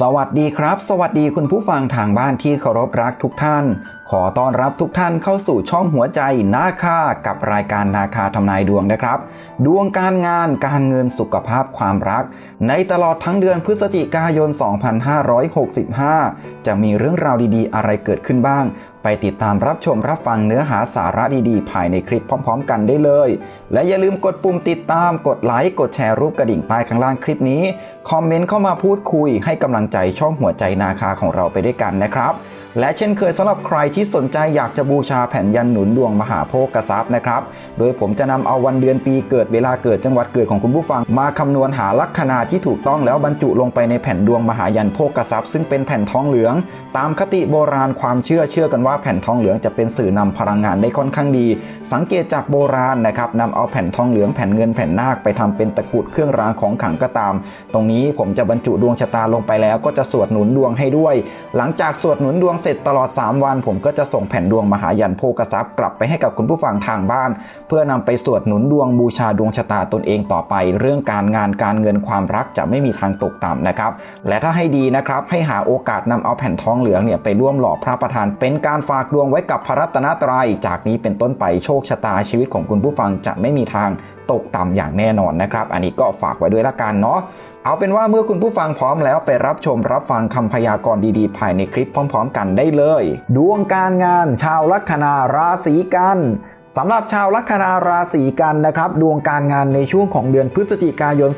สวัสดีครับ สวัสดีคุณผู้ฟังทางบ้านที่เคารพรักทุกท่าน ขอต้อนรับทุกท่านเข้าสู่ช่องหัวใจนาคากับรายการนาคาทำนายดวงนะครับ ดวงการงานการเงินสุขภาพความรัก ในตลอดทั้งเดือนพฤศจิกายน 2565 จะมีเรื่องราวดีๆ อะไรเกิดขึ้นบ้าง ไปติดตามรับชมรับฟังเนื้อหาสาระดีๆ ภายในคลิปพร้อม ๆ กันได้เลย และอย่าลืมกดปุ่มติดตาม กดไลค์ กดแชร์รูปกระดิ่งใต้ข้างล่างคลิปนี้ คอมเมนต์เข้ามาพูดคุย ให้กำลังใจช่องหัวใจนาคาของเราไปด้วยกันนะครับ และเช่นเคยสำหรับใครที่สนใจอยากจะบูชาแผ่นยันหนุนดวงมหาโภคทรัพย์นะครับ โดยผมจะนำเอาวันเดือนปีเกิดเวลาเกิดจังหวัดเกิดของคุณผู้ฟัง มาคำนวณหาลัคนาที่ถูกต้องแล้วบรรจุลงไปในแผ่นดวงมหายันโภคทรัพย์ซึ่งเป็นแผ่นทองเหลือง ตามคติโบราณความเชื่อเชื่อกันว่าแผ่นทองเหลืองจะเป็นสื่อนำพลังงานได้ค่อนข้างดี สังเกตจากโบราณนะครับนำเอาแผ่นทองเหลืองแผ่นเงินแผ่นนาคไปทำเป็นตะกุดเครื่องรางของขลังก็ตาม ตรงนี้ผมจะบรรจุดวงชะตาลงไปแล้ว ก็จะสวดหนุนดวงให้ด้วย หลังจากสวดหนุนดวงเสร็จตลอด 3 วัน ผมก็จะส่งแผ่นดวงมหายันโภกทรัพย์กลับไปให้กับคุณผู้ฟังทางบ้าน เพื่อนำไปสวดหนุนดวงบูชาดวงชะตาตนเองต่อไป เรื่องการงานการเงินความรักจะไม่มีทางตกต่ำนะครับและถ้าให้ดีนะครับให้หาโอกาสนำเอาแผ่นทองเหลืองเนี่ยไปร่วมหล่อพระประธานเป็นการฝากดวงไว้กับพระรัตนตรัย จากนี้เป็นต้นไปโชคชะตาชีวิตของคุณผู้ฟังจะไม่มีทางตกต่ำอย่างแน่นอนนะครับ อันนี้ก็ฝากไว้ด้วยละกันเนาะเอาเป็นว่าเมื่อคุณผู้ฟังพร้อมแล้วไปรับชมรับฟังคำพยากรณ์ดีๆ ภายในคลิปพร้อม ๆ กันได้เลย ดวงการงานชาวลัคนาราศีกัน สำหรับชาวลัคนาราศีกันนะครับ ดวงการงานในช่วงของเดือนพฤศจิกายน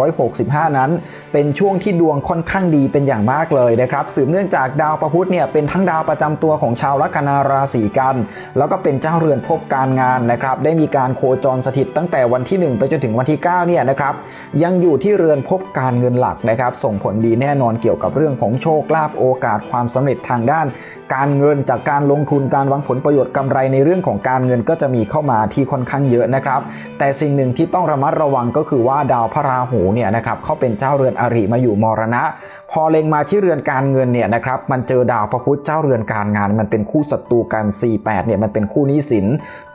2565 นั้น เป็นช่วงที่ดวงค่อนข้างดีเป็นอย่างมากเลยนะครับ สืบเนื่องจากดาวประพุธเนี่ยเป็นทั้งดาวประจำตัวของชาวลัคนาราศีกัน แล้วก็เป็นเจ้าเรือนภพการงานนะครับ ได้มีการโคจรสถิตตั้งแต่วันที่ 1 ไปจนถึงวันที่ 9 เนี่ยนะครับ ยังอยู่ที่เรือนภพการเงินหลักนะครับ ส่งผลดีแน่นอนเกี่ยวกับเรื่องของโชคลาภโอกาสความสำเร็จทางด้าน การเงินจากการลงทุนการวางผลประโยชน์กำไรในเรื่องของการเงินก็จะมีเข้ามาที่ค่อนข้างเยอะนะครับ แต่สิ่งหนึ่งที่ต้องระมัดระวังก็คือว่าดาวพระราหูเนี่ยนะครับเขาเป็นเจ้าเรือนอริมาอยู่มรณะ พอเล็งมาที่เรือนการเงินเนี่ยนะครับมันเจอดาวพระพุธเจ้าเรือนการงาน มันเป็นคู่ศัตรูกัน 48เนี่ยมันเป็นคู่นี้สิน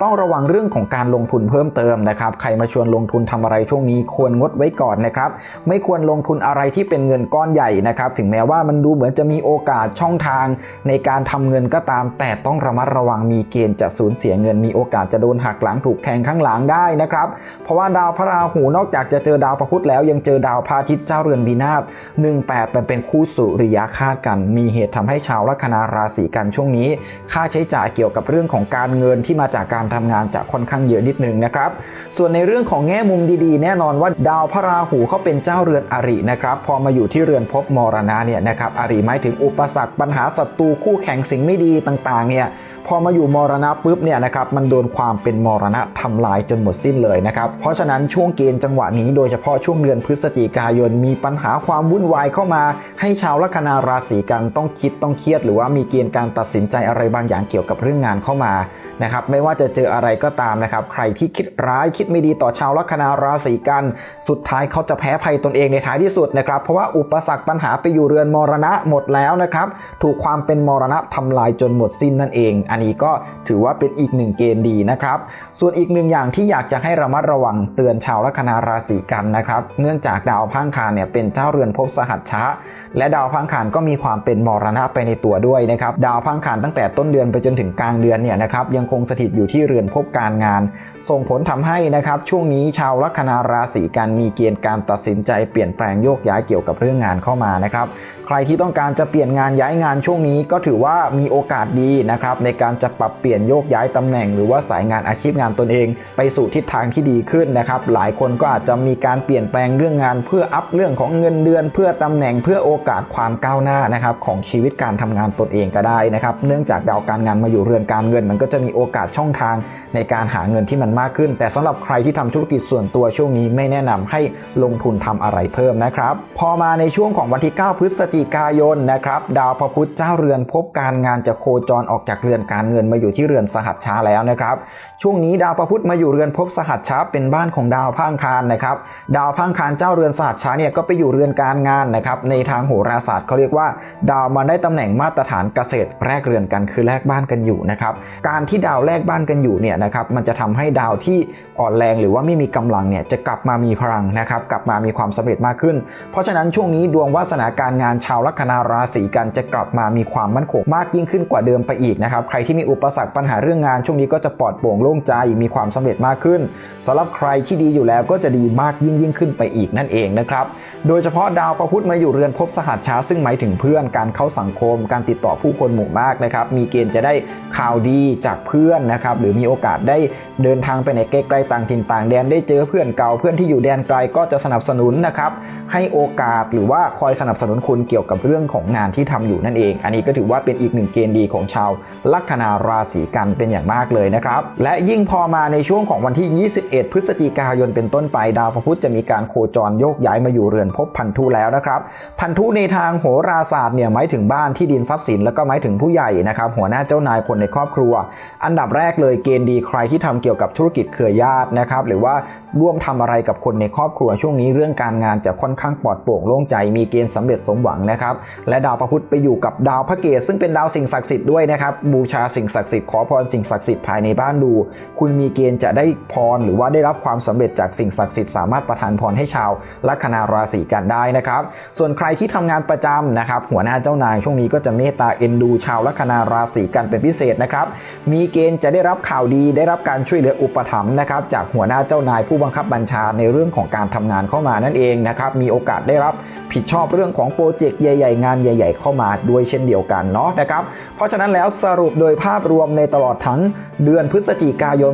ต้องระวังเรื่องของการลงทุนเพิ่มเติมนะครับใครมาชวนลงทุนทำอะไรช่วงนี้ควรงดไว้ก่อนนะครับไม่ควรลงทุนอะไรที่เป็นเงินก้อนใหญ่นะครับถึงแม้ว่ามันดูเหมือนจะมีโอกาสช่องทาง ในการทำเงินก็ตาม แต่ต้องระมัดระวังมีเกณฑ์จะสูญเสียเงินมีโอกาสจะโดนหักหลังถูกแทงข้างหลังได้นะครับ เพราะว่าดาวพระราหูนอกจากจะเจอดาวพระพุธแล้วยังเจอดาวพระอาทิตย์เจ้าเรือนวินาศ18มันเป็นคู่สุริยคาตกัน มีเหตุทำให้ชาวลัคนาราศีกันช่วงนี้ ค่าใช้จ่ายเกี่ยวกับเรื่องของการเงินที่มาจากการทำงานจะค่อนข้างเยอะนิดนึงนะครับ ส่วนในเรื่องของแง่มุมดีๆ แน่นอนว่าดาวพระราหูเขาเป็นเจ้าเรือนอรินะครับ พอมาอยู่ที่เรือนภพมรณะเนี่ยนะครับอริหมายถึงอุปสรรคปัญหาศัตรูคู่แข่งสิ่งไม่ดีต่างๆเนี่ยพอมาอยู่มรณะปุ๊บเนี่ยนะครับมันโดนความเป็นมรณะทำลายจนหมดสิ้นเลยนะครับ เพราะฉะนั้นช่วงเกณฑ์จังหวะนี้โดยเฉพาะช่วงเดือนพฤศจิกายนมีปัญหาความวุ่นวายเข้ามา ให้ชาวลัคนาราศีกันต้องคิดต้องเครียด หรือว่ามีเกณฑ์การตัดสินใจอะไรบางอย่างเกี่ยวกับเรื่องงานเข้ามานะครับไม่ว่าจะเจออะไรก็ตามนะครับใครที่คิดร้ายคิดไม่ดีต่อชาวลัคนาราศีกันสุดท้ายเขาจะแพ้ภัยตนเองในท้ายที่สุดนะครับเพราะว่าอุปสรรคปัญหาไปอยู่เรือนมรณะหมดแล้วนะครับถูกความเป็นมรณะทำลายจนหมดสิ้นนั่นเอง อันนี้ก็ถือว่าเป็นอีกหนึ่งเกณฑ์ดีนะครับ ส่วนอีกหนึ่งอย่างที่อยากจะให้ระมัดระวังเตือนชาวลัคนาราศีกันนะครับ เนื่องจากดาวพังคารเนี่ยเป็นเจ้าเรือนภพสหัชชะ และดาวพังคารก็มีความเป็นมรณะไปในตัวด้วยนะครับ ดาวพังคารตั้งแต่ต้นเดือนไปจนถึงกลางเดือนเนี่ยนะครับยังคงสถิตอยู่ที่เรือนภพการงาน ส่งผลทำให้นะครับช่วงนี้ชาวลัคนาราศีกันมีเกณฑ์การตัดสินใจเปลี่ยนแปลงโยกย้ายเกี่ยวกับเรื่องงานเข้ามานะครับ ใครที่ต้องการจะเปลี่ยนงานย้ายงานช่วงนี้ก็ถือว่ามีโอกาสดีนะครับในการจะปรับเปลี่ยนโยกย้ายตำแหน่งหรือว่าสายงานอาชีพงานตนเอง ไปสู่ทิศทางที่ดีขึ้นนะครับ หลายคนก็อาจจะมีการเปลี่ยนแปลงเรื่องงาน เพื่ออัพเรื่องของเงินเดือน เพื่อตำแหน่งเพื่อโอกาสความก้าวหน้านะครับของชีวิตการทำงานตนเองก็ได้นะครับเนื่องจากดาวการงานมาอยู่เรือนการเงิน มันก็จะมีโอกาสช่องทางในการหาเงินที่มันมากขึ้น แต่สำหรับใครที่ทำธุรกิจส่วนตัวช่วงนี้ไม่แนะนำให้ลงทุนทำอะไรเพิ่มนะครับ พอมาในช่วงของวันที่ 9 พฤศจิกายนนะครับดาวพระพุธเจ้าเรือนพบการงานจะโคจรออกจากเรือนการเงินมาอยู่ที่เรือนสหัชชาแล้วนะครับ ช่วงนี้ดาวพระพุธมาอยู่เรือนภพสหัชชะเป็นบ้านของดาวพังคารนะครับ ดาวพังคารเจ้าเรือนสหัชชะเนี่ยก็ไปอยู่เรือนการงานนะครับ ในทางโหราศาสตร์เขาเรียกว่า ดาวมาได้ตำแหน่งมาตรฐานเกษตรแรกเรือนกันคือแลกบ้านกันอยู่นะครับ การที่ดาวแลกบ้านกันอยู่เนี่ยนะครับมันจะทำให้ดาวที่อ่อนแรงหรือว่าไม่มีกำลังเนี่ยจะกลับมามีพลังนะครับ กลับมามีความสำเร็จมากขึ้น เพราะฉะนั้นช่วงนี้ดวงวาสนาการงานชาวลัคนาราศีกันจะกลับมามีความมั่นคงมากยิ่งขึ้นกว่าเดิมไปอีกนะครับ ใครที่มีอุปสรรคปัญหาเรื่องงานช่วงนี้ก็จะปลอดโปร่งโล่งใจมีความสำเร็จมากขึ้นสำหรับใครที่ดีอยู่แล้วก็จะดีมากยิ่งยิ่งขึ้นไปอีกนั่นเองนะครับโดยเฉพาะดาวประพุธมาอยู่เรือนภพสหัสช้าซึ่งหมายถึงเพื่อนการเข้าสังคม การติดต่อผู้คนหมู่มากนะครับมีเกณฑ์จะได้ข่าวดีจากเพื่อนนะครับหรือมีโอกาสได้เดินทางไปไหนไกลๆต่างถิ่นต่างแดนได้เจอเพื่อนเก่าเพื่อนที่อยู่แดนไกลก็จะสนับสนุนนะครับให้โอกาสหรือว่าคอยสนับสนุนคุณเกี่ยวกับเรื่องของงานที่ทำอยู่นั่นเอง อันนี้ก็ถือว่าเป็นอีกหนึ่งเกณฑ์ดีของชาวลัคนาราศีกันเป็นอย่างมากเลยนะครับ และยิ่งพอมาในช่วงของวันที่ 21 พฤศจิกายนเป็นต้นไปดาวพระพุธจะมีการโคจรโยกย้ายมาอยู่เรือนภพพันธุแล้วนะครับ พันธุในทางโหราศาสตร์เนี่ยหมายถึงบ้านที่ดินทรัพย์สินแล้วก็หมายถึงผู้ใหญ่นะครับหัวหน้าเจ้านายคนในครอบครัว อันดับแรกเลยเกณฑ์ดีใครที่ทำเกี่ยวกับธุรกิจเครือญาตินะครับหรือว่าร่วมทำอะไรกับคนในครอบครัวช่วงนี้เรื่องการงานจะค่อนข้างปลอดโปร่งโล่งใจมีเกณฑ์สำเร็จสมหวังนะครับและดาวพระพุธไปอยู่กับดาวพระเกศซึ่งเป็นดาวสิ่งศักดิ์สิทธิ์ด้วยนะครับบูชาสิ่งศักดิ์สิทธิ์ขอพรสิ่งศักดิ์สิทธิ์ภายในบ้านดู คุณมีเกณฑ์จะได้พรหรือว่าได้รับความสำเร็จจากสิ่งศักดิ์สิทธิ์สามารถประทานพรให้ชาวลัคนาราศีกันได้นะครับ ส่วนใครที่ทำงานประจำนะครับ หัวหน้าเจ้านายช่วงนี้ก็จะเมตตาเอ็นดู ชาวลัคนาราศีกันเป็นพิเศษนะครับ มีเกณฑ์จะได้รับข่าวดีได้รับการช่วยเหลืออุปถัมภ์นะครับจากหัวหน้าเจ้านายผู้บังคับบัญชาในเรื่องของการทำงานเข้ามานั่นเองนะครับ มีโอกาสได้รับผิดชอบเรื่องของโปรเจกต์ใหญ่ ๆ งานใหญ่ ๆ เข้ามาด้วยเช่นเดียวกันเนาะนะครับ เพราะฉะนั้นแล้วสรุปโดยภาพรวมในตลอดทั้งเดือนพฤศจิกายน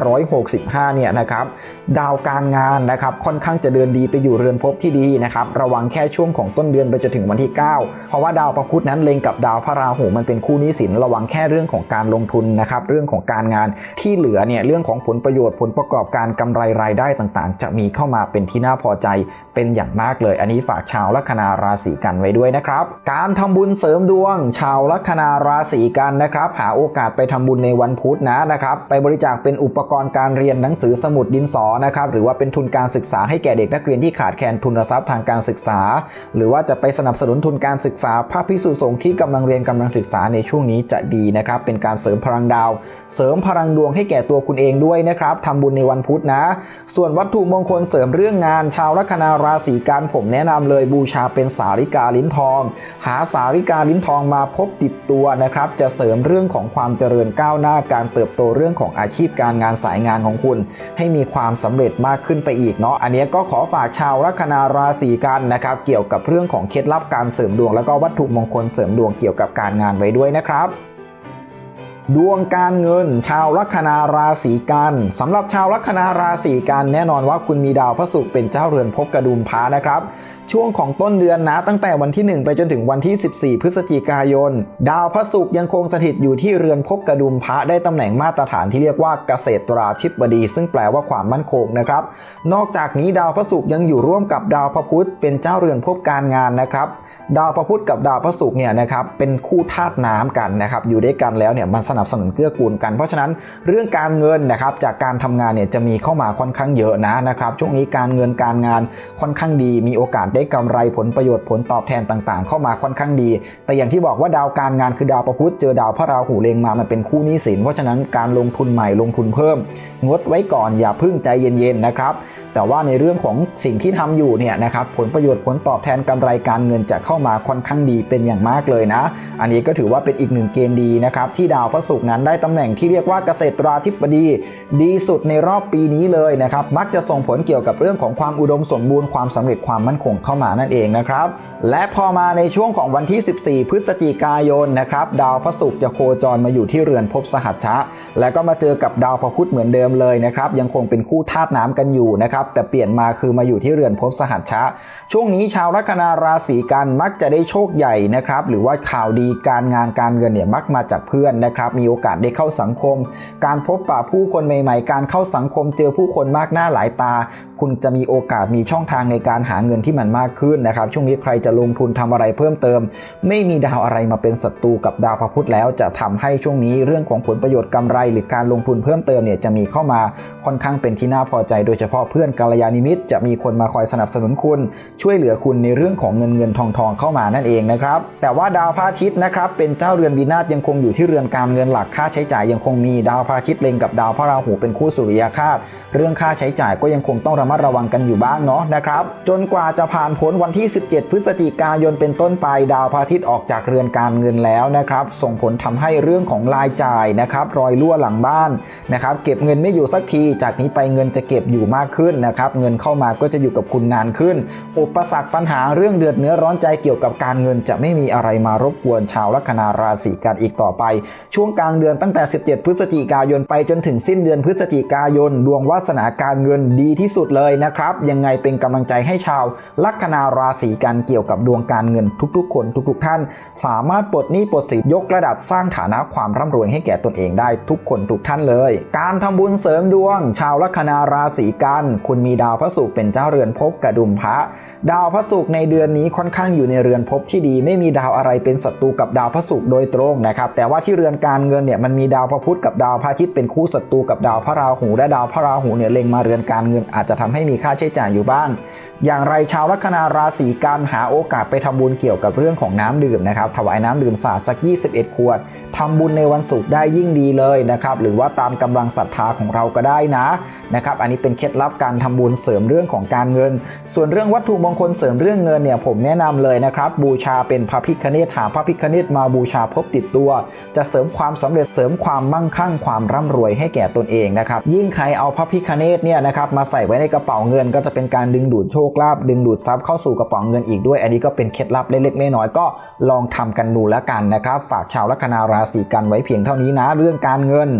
2565 เนี่ยนะครับดาวการงานนะครับค่อนข้างจะเดินดีไปอยู่เรือนภพที่ดีนะครับระวังแค่ช่วงของต้นเดือนไปจนถึงวันที่ 9 เพราะว่าดาวพระพุธนั้นเล็งกับดาวพระราหูมันเป็นคู่นี้สินระวังแค่เรื่องของการลงทุนนะครับเรื่องของการงานที่เหลือเนี่ยเรื่องของผลประโยชน์ผลประกอบการกำไรรายได้ต่างๆ จะมีเข้ามาเป็นที่น่าพอใจเป็นอย่างมากเลย อันนี้ฝากชาวลัคนาราศีกันไว้ด้วยนะครับ การทำบุญเสริมดวง ชาวลัคนาราศีกันนะครับ หาโอกาสไปทำบุญในวันพุุธนะนะครับไปบริจาคเป็นอุปกรณ์การเรียนหนังสือสมุดดินสอนะครับหรือว่าเป็นทุนการศึกษาให้แก่เด็กนักเรียนที่ขาดแคลนทุนทรัพย์ทางการศึกษา หรือว่าจะไปสนับสนุนทุนการศึกษาพระพิสุสงฆ์ที่กำลังเรียนกำลังศึกษาในช่วงนี้จะดีนะครับเป็นการเสริมพลังดาว เสริมพลังดวงให้แก่ตัวคุณเองด้วยนะครับทำบุญในวันพุธนะ ส่วนวัตถุมงคลเสริมเรื่องงาน ชาวลัคนาราศีกันผมแนะนำเลยบูชาเป็นสาริกาลิ้นทอง หาสาริกาลิ้นทองมาพบติดตัวนะครับจะเสริมเรื่องของความเจริญก้าวหน้าการเติบโตเรื่องของอาชีพการงานสายงานของคุณ ให้มีความสำเร็จมากขึ้นไปอีกเนาะอันนี้ก็ขอฝากชาวลัคนาราศีกันนะครับเกี่ยวกับเรื่องของเคล็ดลับการเสริมดวง แล้วก็วัตถุมงคลเสริมดวงเกี่ยวกับการงานไว้ด้วยนะครับ ดวงการเงิน ชาวลัคนาราศีกันสำหรับชาวลัคนาราศีกันแน่นอนว่าคุณมีดาวพระศุกร์เป็นเจ้าเรือนภพกระดุมพระนะครับ ช่วงของต้นเดือนนะตั้งแต่วันที่ 1 ไปจนถึงวันที่ 14 พฤศจิกายน ดาวพระศุกร์ยังคงสถิตอยู่ที่เรือนภพกระดุมพระได้ตำแหน่งมาตรฐานที่เรียกว่าเกษตราธิบดี ซึ่งแปลว่าความมั่นคงนะครับ นอกจากนี้ดาวพระศุกร์ยังอยู่ร่วมกับดาวพระพุธเป็นเจ้าเรือนภพการงานนะครับดาวพระพุธกับดาวพระศุกร์เนี่ยนะครับเป็นคู่ธาตุน้ำกันนะครับอยู่ด้วยกันแล้วเนี่ยมันสนับสนุนเกื้อกูลกัน เพราะฉะนั้นเรื่องการเงินนะครับจากการทำงานเนี่ยจะมีเข้ามาค่อนข้างเยอะนะนะครับช่วงนี้การเงินการงานค่อนข้างดี มีโอกาสได้กำไรผลประโยชน์ผลตอบแทนต่างๆ เข้ามาค่อนข้างดี แต่อย่างที่บอกว่าดาวการงานคือดาวประพุธเจอดาวพระราหูเลงมามันเป็นคู่นี้สินเพราะฉะนั้นการลงทุนใหม่ลงทุนเพิ่ม งดไว้ก่อนอย่าพึ่งใจเย็นๆนะครับแต่ว่าในเรื่องของสิ่งที่ทำอยู่เนี่ยนะครับผลประโยชน์ผลตอบแทนกำไรการเงินจะเข้ามาค่อนข้างดีเป็นอย่างมากเลยนะ อันนี้ก็ถือว่าเป็นอีกหนึ่งเกณฑ์ดีนะครับที่ดาวพระศุกร์นั้นได้ตำแหน่งที่เรียกว่าเกษตราธิบดี ดีสุดในรอบปีนี้เลยนะครับ มักจะส่งผลเกี่ยวกับเรื่องของความอุดมสมบูรณ์ความสำเร็จความมั่นคงเข้ามานั่นเองนะครับ และพอมาในช่วงของวันที่ 14 พฤศจิกายนนะครับดาวพระศุกร์จะโคจรมาอยู่ที่เรือนภพสหัชชะ แล้วก็มาเจอกับดาวพระพุธเหมือนเดิมเลยนะครับยังคงเป็นคู่ธาตุน้ำกันอยู่นะครับแต่เปลี่ยนมาคือมาอยู่ที่เรือนภพสหัชชะ ช่วงนี้ชาวลัคนาราศีกันมักจะได้โชคใหญ่นะครับหรือว่าข่าวดีการงานการเงินเนี่ยมักมาจากเพื่อนนะครับมีโอกาสได้เข้าสังคม การพบปะผู้คนใหม่ ๆ การเข้าสังคมเจอผู้คนมากหน้าหลายตา คุณจะมีโอกาสมีช่องทางในการหาเงินที่มันมากขึ้นนะครับ ช่วงนี้ใครจะลงทุนทำอะไรเพิ่มเติม ไม่มีดาวอะไรมาเป็นศัตรูกับดาวพระพุธแล้ว จะทำให้ช่วงนี้เรื่องของผลประโยชน์กำไร หรือการลงทุนเพิ่มเติมเนี่ยจะมีเข้ามาค่อนข้างเป็นที่น่าพอใจ โดยเฉพาะเพื่อนกัลยาณมิตรจะมีคนมาคอยสนับสนุนคุณ ช่วยเหลือคุณในเรื่องของเงินเงินทองทองเข้ามานั่นเองนะครับแต่ว่าดาวพระอาทิตย์นะครับเป็นเจ้าเรือนวินาศยังคงอยู่ที่เรือนการเงินหลักค่าใช้จ่ายยังคงมีดาวพระอาทิตย์เล็งกับดาวพระราหูเป็นคู่สุริยคาตเรื่องค่าใช้จ่ายก็ยังคงต้องระมัดระวังกันอยู่บ้างเนาะนะครับ จนกว่าจะผ่านพ้นวันที่ 17 พฤศจิกายนเป็นต้นไปดาวพระอาทิตย์ออกจากเรือนการเงินแล้วนะครับ ส่งผลทำให้เรื่องของรายจ่ายนะครับรอยรั่วหลังบ้านนะครับเก็บเงินไม่อยู่สักทีจากนี้ไปเงินจะเก็บอยู่มากขึ้นนะครับเงินเข้ามาก็จะอยู่กับคุณนานขึ้น อุปสรรคปัญหาเรื่องเดือดเนื้อร้อนใจเกี่ยวกับการเงินจะไม่มีอะไรมารบกวนชาวลัคนาราศีกันอีกต่อไป ช่วงกลางเดือนตั้งแต่ 17 พฤศจิกายนไปจนถึงสิ้นเดือนพฤศจิกายน ดวงวาสนาการเงินดีที่สุดเลยนะครับ ยังไงเป็นกำลังใจให้ชาว ลัคนาราศีกันเกี่ยวกับดวงการเงินทุกๆ คนทุกๆ ท่าน สามารถปลดหนี้ปลดสินยกระดับสร้างฐานะความร่ำรวยให้แก่ตนเองได้ทุกคนทุกท่านเลย การทำบุญเสริมดวง ชาวลัคนาราศีกันคุณมีดาวพระศุกร์เป็นเจ้าเรือนภพกระดุมพระ ดาวพระศุกร์ในเดือนนี้ค่อนข้างอยู่ในเรือนภพที่ดี ไม่มีดาวอะไรเป็นศัตรูกับดาวพระศุกร์โดยตรงนะครับแต่ว่าที่เรือนการเงินเนี่ยมันมีดาวพระพุธกับดาวพระอาทิตย์เป็นคู่ศัตรูกับดาวพระราหู และดาวพระราหูเนี่ยเล็งมาเรือนการเงินอาจจะทำให้มีค่าใช้จ่ายอยู่บ้าง อย่างไรชาวลัคนาราศีกันหาโอกาสไปทำบุญเกี่ยวกับเรื่องของน้ำดื่มนะครับถวายน้ำดื่มสาดสัก 21 ขวดทำบุญในวันศุกร์ได้ยิ่งดีเลยนะครับหรือว่าตามกำลังศรัทธาของเราก็ได้นะนะครับอันนี้เป็นเคล็ดลับการทำบุญเสริมเรื่องของการเงิน ส่วนเรื่องวัตถุมงคลเสริมเรื่องเงินเนี่ยผมแนะนำเลยนะครับบูชาเป็นพระพิคเนตหาพระพิคเนตมาบูชาพบติดตัว จะเสริมความความสำเร็จเสริมความมั่งคั่งความร่ำรวยให้แก่ตนเองนะครับยิ่งใครเอาพระพิคเนตเนี่ยนะครับมาใส่ไว้ในกระเป๋าเงิน ก็จะเป็นการดึงดูดโชคลาภดึงดูดทรัพย์เข้าสู่กระเป๋าเงินอีกด้วย อันนี้ก็เป็นเคล็ดลับเล็กๆน้อยๆก็ลองทำกันดูแล้วกันนะครับ ฝากชาวลัคนาราศีกันไว้เพียงเท่านี้นะเรื่องการเงิน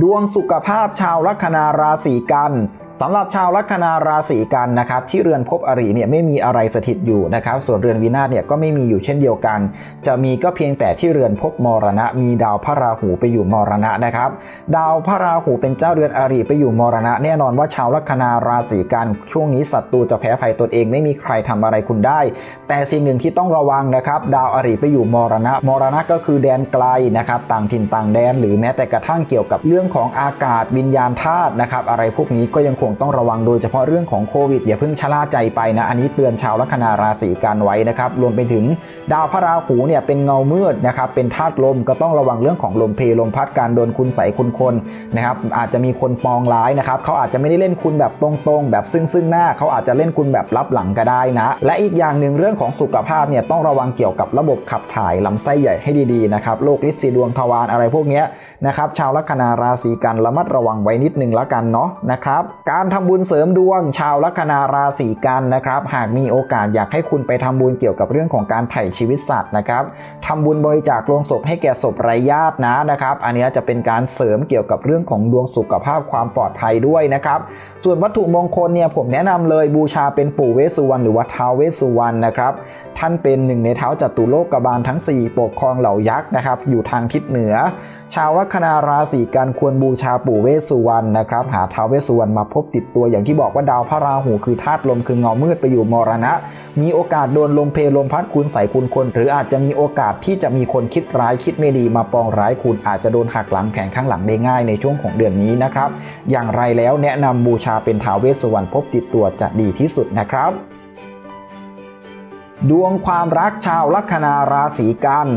ดวงสุขภาพชาวลัคนาราศีกันสำหรับชาวลัคนาราศีกันนะครับที่เรือนภพอริเนี่ยไม่มีอะไรสถิตอยู่นะครับ ส่วนเรือนวินาศเนี่ยก็ไม่มีอยู่เช่นเดียวกัน จะมีก็เพียงแต่ที่เรือนภพมรณะ มีดาวพระราหูไปอยู่มรณะนะครับ ดาวพระราหูเป็นเจ้าเรือนอริไปอยู่มรณะ แน่นอนว่าชาวลัคนาราศีกันช่วงนี้ศัตรูจะแพ้ภัยตนเองไม่มีใครทำอะไรคุณได้ แต่สิ่งหนึ่งที่ต้องระวังนะครับ ดาวอริไปอยู่มรณะ มรณะก็คือแดนไกลนะครับ ต่างถิ่นต่างแดน หรือแม้แต่กระทั่งเกี่ยวกับเรื่องื่องของอากาศวิญญาณธาตุนะครับอะไรพวกนี้ก็ยังคงต้องระวังโดยเฉพาะเรื่องของโควิดอย่าเพิ่งชะล่าใจไปนะ อันนี้เตือนชาวลัคนาราศีกันไว้นะครับรวมไปถึงดาวพระราหูเนี่ยเป็นเงามืดนะครับเป็นธาตุลมก็ต้องระวังเรื่องของลมเพลลมพัดการโดนคุณใส่คุณคนนะครับอาจจะมีคนปองร้ายนะครับเขาอาจจะไม่ได้เล่นคุณแบบตรงๆ แบบซึ่งซึ่งหน้าเขาอาจจะเล่นคุณแบบลับหลังก็ได้นะ และอีกอย่างหนึ่งเรื่องของสุขภาพเนี่ยต้องระวังเกี่ยวกับระบบขับถ่ายลำไส้ใหญ่ให้ดีๆนะครับโรคลินสีดวงทวารอะไรพวกนี้นะครับชาวลัคนาราราศีกันระมัดระวังไว้นิดนึงล้วกันเนาะนะครับ การทำบุญเสริมดวง ชาวลัคนาราศีกันนะครับ หากมีโอกาสอยากให้คุณไปทำบุญเกี่ยวกับเรื่องของการไถ่ชีวิตสัตว์นะครับทำบุญบริจาคโลงศพให้แก่ศพไร้ญาตินะนะครับ อันนี้จะเป็นการเสริมเกี่ยวกับเรื่องของดวงสุขภาพความปลอดภัยด้วยนะครับ ส่วนวัตถุมงคลเนี่ยผมแนะนำเลยบูชาเป็นปู่เวสุวรรณหรือว่าท้าวเวสสุวรรณนะครับท่านเป็นหนึ่งในเท้าจัตุโลกบาลทั้ง 4 ปกครองเหล่ายักษ์นะครับอยู่ทางทิศเหนือ ชาวลัคนาราศีกันคควรบูชาปู่เวสสุวรรณนะครับหาท้าวเวสสุวรรณมาพบติดตัวอย่างที่บอกว่าดาวพระราหูคือธาตุลมคือเงามืดไปอยู่มรณะ มีโอกาสโดนลมเพลลมพัดคุณใส่คุณคน หรืออาจจะมีโอกาสที่จะมีคนคิดร้ายคิดไม่ดีมาปองร้ายคุณอาจจะโดนหักหลังแข่งข้างหลังได้ง่ายในช่วงของเดือนนี้นะครับอย่างไรแล้วแนะนำบูชาเป็นท้าวเวสสุวรรณพบติดตัวจะดีที่สุดนะครับ ดวงความรักชาวลัคนาราศีกัน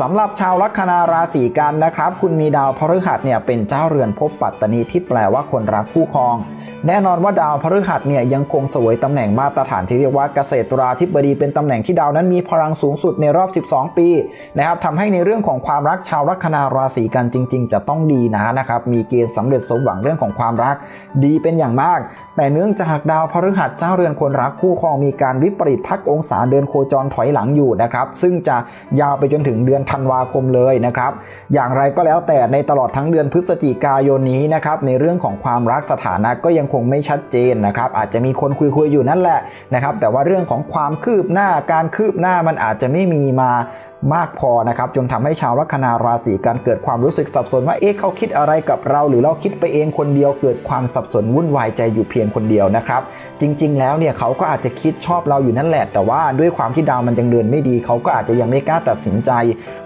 สำหรับชาวลัคนาราศีกันนะครับ คุณมีดาวพฤหัสเนี่ยเป็นเจ้าเรือนภพปัตตนีที่แปลว่าคนรักคู่ครอง แน่นอนว่าดาวพฤหัสเนี่ยยังคงสวยตำแหน่งมาตรฐานที่เรียกว่าเกษตราธิบดีเป็นตำแหน่งที่ดาวนั้นมีพลังสูงสุดในรอบ 12 ปีนะครับทำให้ในเรื่องของความรักชาวลัคนาราศีกันจริง ๆ จะต้องดีนะนะครับมีเกณฑ์สำเร็จสมหวังเรื่องของความรัก ดีเป็นอย่างมาก แต่เนื่องจากดาวพฤหัสเจ้าเรือนคนรักคู่ครองมีการวิปริตพักองศาเดินโคจรถอยหลังอยู่นะครับ ซึ่งจะยาวไปจนถึงเดือนธันวาคมเลยนะครับ อย่างไรก็แล้วแต่ในตลอดทั้งเดือนพฤศจิกายนนี้นะครับ ในเรื่องของความรักสถานะก็ยังคงไม่ชัดเจนนะครับ อาจจะมีคนคุยๆอยู่นั่นแหละนะครับ แต่ว่าเรื่องของความคืบหน้าการคืบหน้ามันอาจจะไม่มีมา มากพอนะครับจนทำให้ชาวลัคนาราศีกันเกิดความรู้สึกสับสนว่าเอ๊ะเขาคิดอะไรกับเราหรือเราคิดไปเองคนเดียวเกิดความสับสนวุ่นวายใจอยู่เพียงคนเดียวนะครับจริง ๆ แล้วเนี่ยเขาก็อาจจะคิดชอบเราอยู่นั่นแหละ แต่ว่าด้วยความที่ดาวมันยังเดินไม่ดี เขาก็อาจจะยังไม่กล้าตัดสินใจ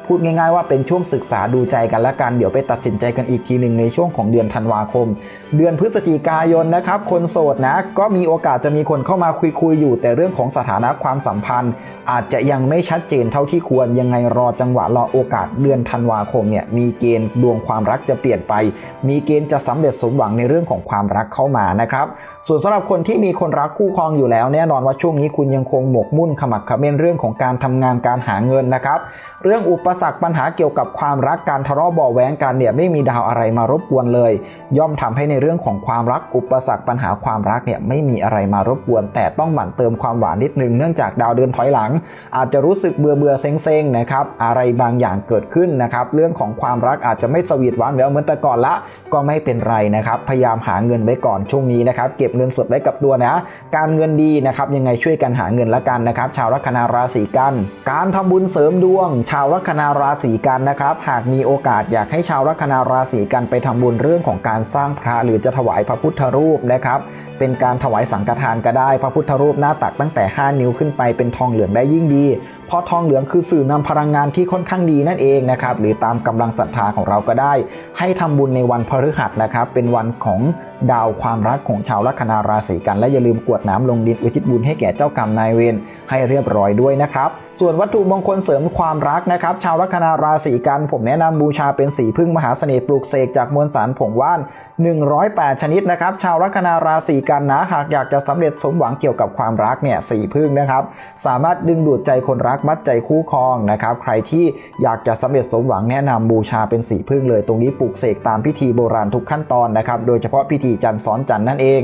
พูดง่ายๆว่าเป็นช่วงศึกษาดูใจกันและกัน เดี๋ยวไปตัดสินใจกันอีกทีหนึ่งในช่วงของเดือนธันวาคม เดือนพฤศจิกายนนะครับ คนโสดนะ ก็มีโอกาสจะมีคนเข้ามาคุยๆอยู่ แต่เรื่องของสถานะความสัมพันธ์ อาจจะยังไม่ชัดเจนเท่าที่ควรยังไงรอจังหวะรอโอกาสเดือนธันวาคมเนี่ยมีเกณฑ์ดวงความรักจะเปลี่ยนไป มีเกณฑ์จะสำเร็จสมหวังในเรื่องของความรักเข้ามานะครับส่วนสำหรับคนที่มีคนรักคู่ครองอยู่แล้วแน่นอนว่าช่วงนี้คุณยังคงหมกมุ่นขมักเขม้นเรื่องของการทำงานการหาเงินนะครับ เรื่องอุปสรรคปัญหาเกี่ยวกับความรักการทะเลาะเบาะแว้งกันเนี่ยไม่มีดาวอะไรมารบกวนเลย ย่อมทำให้ในเรื่องของความรักอุปสรรคปัญหาความรักเนี่ยไม่มีอะไรมารบกวน แต่ต้องหมั่นเติมความหวานนิดนึงเนื่องจากดาวเดินถอยหลัง อาจจะรู้สึกเบื่อเบื่อเซ็งเซ็งๆนะครับอะไรบางอย่างเกิดขึ้นนะครับเรื่องของความรักอาจจะไม่สวีทหวานแหววเหมือนแต่ก่อนละ ก็ไม่เป็นไรนะครับพยายามหาเงินไว้ก่อนช่วงนี้นะครับเก็บเงินสดไว้กับตัวนะ การเงินดีนะครับยังไงช่วยกันหาเงินละกันนะครับชาวลัคนาราศีกัน การทำบุญเสริมดวง ชาวลัคนาราศีกันนะครับ หากมีโอกาสอยากให้ชาวลัคนาราศีกันไปทำบุญเรื่องของการสร้างพระหรือจะถวายพระพุทธรูปนะครับ เป็นการถวายสังฆทานก็ได้ พระพุทธรูปหน้าตักตั้งแต่ 5 นิ้วขึ้นไปเป็นทองเหลืองได้ยิ่งดี เพราะทองเหลืองคือสื่อนำพลังงานที่ค่อนข้างดีนั่นเองนะครับหรือตามกำลังศรัทธาของเราก็ได้ ให้ทำบุญในวันพฤหัสนะครับเป็นวันของดาวความรักของชาวลัคนาราศีกัน และอย่าลืมกวดน้ำลงดินอุทิศบุญให้แก่เจ้ากรรมนายเวรให้เรียบร้อยด้วยนะครับส่วนวัตถุมงคลเสริมความรักนะครับชาวาวลัคนาราศีกัน ผมแนะนำบูชาเป็นสีพึ่งมหาเสน่ห์ปลูกเสกจากมวลสารผงว่าน 108 ชนิดนะครับ ชาวลัคนาราศีกันนะหากอยากจะสำเร็จสมหวังเกี่ยวกับความรักเนี่ยสีพึ่งนะครับ สามารถดึงดูดใจคนรักมัดใจคู่ครองนะครับใครที่อยากจะสำเร็จสมหวังแนะนำบูชาเป็นสีพึ่งเลย ตรงนี้ปลูกเสกตามพิธีโบราณทุกขั้นตอนนะครับโดยเฉพาะพิธีจันทร์ซ้อนจันทร์นั่นเอง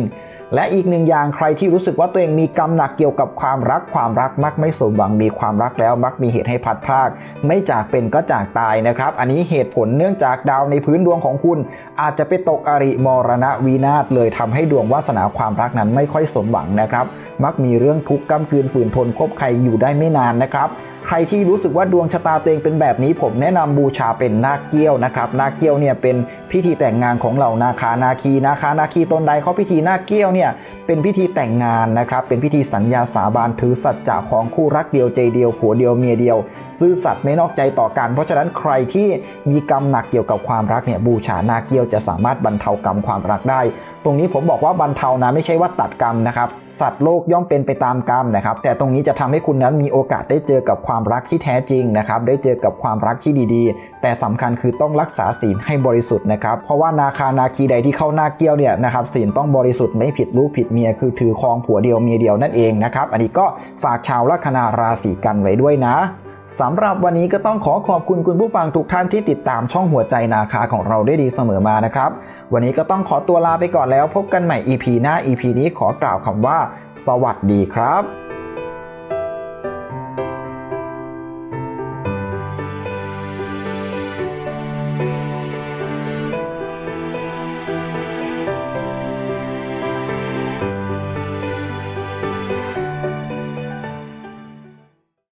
และอีกหนึ่งอย่างใครที่รู้สึกว่าตัวเองมีกรรมหนักเกี่ยวกับความรักความรักมักไม่สมหวังมีความรักแล้วมักมีเหตุให้พัดพากไม่จากเป็นก็จากตายนะครับ อันนี้เหตุผลเนื่องจากดาวในพื้นดวงของคุณ อาจจะไปตกอริมรณะวินาศเลยทำให้ดวงวาสนาความรักนั้นไม่ค่อยสมหวังนะครับ มักมีเรื่องทุกข์กำกืนฝืนทนคบใครอยู่ได้ไม่นานนะครับ ใครที่รู้สึกว่าดวงชะตาตัวเองเป็นแบบนี้ผมแนะนำบูชาเป็นนาคเกี้ยวนะครับนาคเกี้ยวเนี่ยเป็นพิธีแต่งงานของเหล่านาคานาคีนาคานาคีตนใดเขาพิธีนาคเกี้ยวเนี่ยเป็นพิธีแต่งงานนะครับเป็นพิธีสัญญาสาบานถือสัจจะของคู่รักเดียวใจเดียวผัวเดียวเมียเดียว ซื่อสัตย์ไม่นอกใจต่อกัน เพราะฉะนั้นใครที่มีกรรมหนักเกี่ยวกับความรักเนี่ยบูชานาเกี้ยวจะสามารถบรรเทากรรมความรักได้ ตรงนี้ผมบอกว่าบรรเทานะไม่ใช่ว่าตัดกรรมนะครับ สัตว์โลกย่อมเป็นไปตามกรรมนะครับ แต่ตรงนี้จะทำให้คุณนั้นมีโอกาสได้เจอกับความรักที่แท้จริงนะครับ ได้เจอกับความรักที่ดีๆ แต่สำคัญคือต้องรักษาศีลให้บริสุทธิ์นะครับ เพราะว่านาคานาคีใดที่เข้านาเกี้ยวเนี่ยนะครับศีลต้องบริสุทธิ์ไม่ผิดลูกผิดเมียคือถือครองผัวเดียวเมียเดียวนั่นเองนะครับ อันนี้ก็ฝากชาวลัคนาราศีกันไว้ด้วยนะ สำหรับวันนี้ก็ต้องขอขอบคุณคุณผู้ฟังทุกท่านที่ติดตามช่องหัวใจนาคาของเราได้ดีเสมอมานะครับ วันนี้ก็ต้องขอตัวลาไปก่อนแล้วพบกันใหม่ EP หน้า EP นี้ขอกล่าวคำว่า สวัสดีครับ